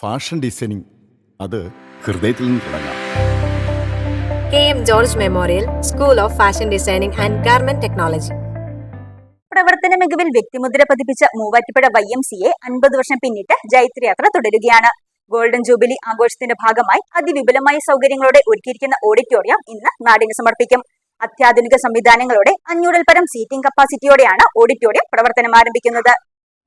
Fashion designing. അത് ഹൃദയത്തിൽ നിന്ന് തുടങ്ങാം. K M George memorial school of fashion designing and garment technology. പ്രവർത്തന മികവിൽ വ്യക്തിമുദ്ര പതിപ്പിച്ച മൂവാറ്റുപുഴ വൈ എം സിയെ അൻപത് വർഷം പിന്നിട്ട് ജൈത്രയാത്ര തുടരുകയാണ്. ഗോൾഡൻ ജൂബിലി ആഘോഷത്തിന്റെ ഭാഗമായി അതിവിപുലമായ സൗകര്യങ്ങളോടെ ഒരുക്കിയിരിക്കുന്ന ഓഡിറ്റോറിയം ഇന്ന് നാടിന് സമർപ്പിക്കും. അത്യാധുനിക സംവിധാനങ്ങളോടെ അഞ്ഞൂറിൽ പരം സീറ്റിംഗ് കപ്പാസിറ്റിയോടെയാണ് ഓഡിറ്റോറിയം പ്രവർത്തനം ആരംഭിക്കുന്നത്.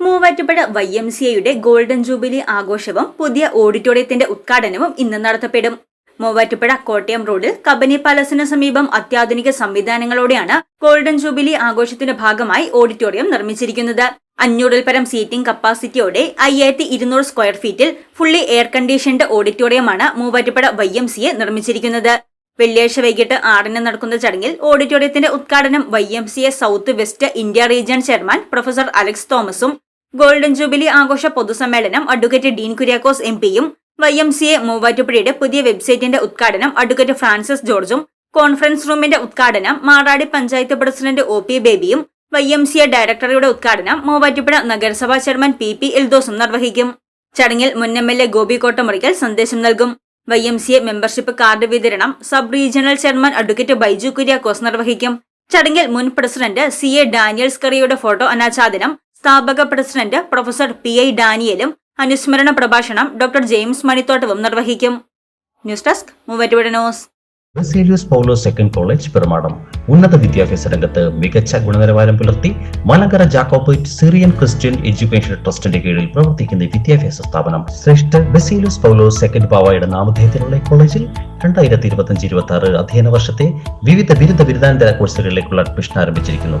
മൂവാറ്റുപുഴ വൈ എം സി എയുടെ ഗോൾഡൻ ജൂബിലി ആഘോഷവും പുതിയ ഓഡിറ്റോറിയത്തിന്റെ ഉദ്ഘാടനവും ഇന്ന് നടത്തപ്പെടും. മൂവാറ്റുപുഴ കോട്ടയം റോഡിൽ കബനി പാലസിന് സമീപം അത്യാധുനിക സംവിധാനങ്ങളോടെയാണ് ഗോൾഡൻ ജൂബിലി ആഘോഷത്തിന്റെ ഭാഗമായി ഓഡിറ്റോറിയം നിർമ്മിച്ചിരിക്കുന്നത്. അഞ്ഞൂറിൽ പരം സീറ്റിംഗ് കപ്പാസിറ്റിയോടെ അയ്യായിരത്തി ഇരുന്നൂറ് സ്ക്വയർ ഫീറ്റിൽ fully air conditioned ഓഡിറ്റോറിയമാണ് Muvattupuzha Y M C A നിർമ്മിച്ചിരിക്കുന്നത്. വെള്ളിയാഴ്ച വൈകിട്ട് ആറിന് നടക്കുന്ന ചടങ്ങിൽ ഓഡിറ്റോറിയത്തിന്റെ ഉദ്ഘാടനം Y M C A south west India region chairman professor Alex തോമസും ഗോൾഡൻ ജൂബിലി ആഘോഷ പൊതുസമ്മേളനം അഡ്വക്കേറ്റ് ഡീൻ കുര്യാക്കോസ് എം പിയും വൈ എം സി എ മൂവാറ്റുപുഴയുടെ പുതിയ വെബ്സൈറ്റിന്റെ ഉദ്ഘാടനം അഡ്വക്കേറ്റ് ഫ്രാൻസിസ് ജോർജും കോൺഫറൻസ് റൂമിന്റെ ഉദ്ഘാടനം Maradi panchayat president O P ബേബിയും Y M C A ഡയറക്ടറുടെ ഉദ്ഘാടനം മൂവാറ്റുപുഴ നഗരസഭാ ചെയർമാൻ പി പി എൽദോസും നിർവഹിക്കും. ചടങ്ങിൽ മുൻ M L A Gopi Kottamurickal സന്ദേശം നൽകും. Y M C A membership card വിതരണം sub regional chairman advocate Baiju Kuriakose നിർവഹിക്കും. ചടങ്ങിൽ മുൻ പ്രസിഡന്റ് സി എ ഡാനിയൽ സ്കറിയുടെ ഫോട്ടോ അനാച്ഛാദനം സ്ഥാപക പ്രസിഡന്റ് പ്രൊഫസർ പി ഐ ഡാനിയലും അനുസ്മരണ പ്രഭാഷണം ഡോക്ടർ ജെയിംസ് മണിത്തോട്ടവും നിർവഹിക്കും. News desk Muvattupuzha Baselios Paulose second college Perumadam. ഉന്നത വിദ്യാഭ്യാസ രംഗത്ത് മികച്ച ഗുണനിലവാരം പുലർത്തി Malankara Jacobite Syrian Christian education ട്രസ്റ്റിന്റെ കീഴിൽ പ്രവർത്തിക്കുന്ന വിദ്യാഭ്യാസ സ്ഥാപനം ശ്രേഷ്ഠ ബസേലിയസ് പൗലോ സെക്കൻഡ് പാവയുടെ നാമധേയത്തിലുള്ള കോളേജിൽ രണ്ടായിരത്തി ഇരുപത്തി ഇരുപത്തി ആറ് അധ്യയന വർഷത്തെ വിവിധ ബിരുദ ബിരുദാനന്തര കോഴ്സുകളിലേക്കുള്ള അഡ്മിഷൻ ആരംഭിച്ചിരിക്കുന്നു.